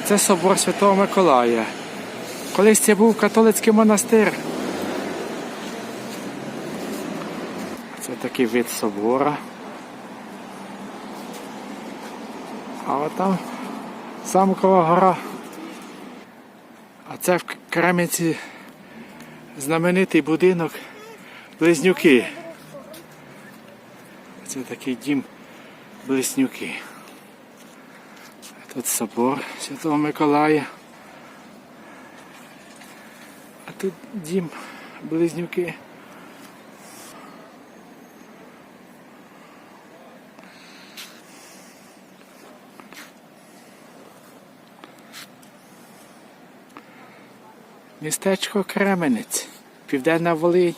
це собор Святого Миколая. Колись це був католицький монастир. Це такий вид собора. А от там Замкова гора. А це в Кремінці знаменитий будинок Близнюки. Це такий дім Близнюки. Тут собор Святого Миколая. А тут дім Близнюки. Містечко Кременець, Південна Волинь.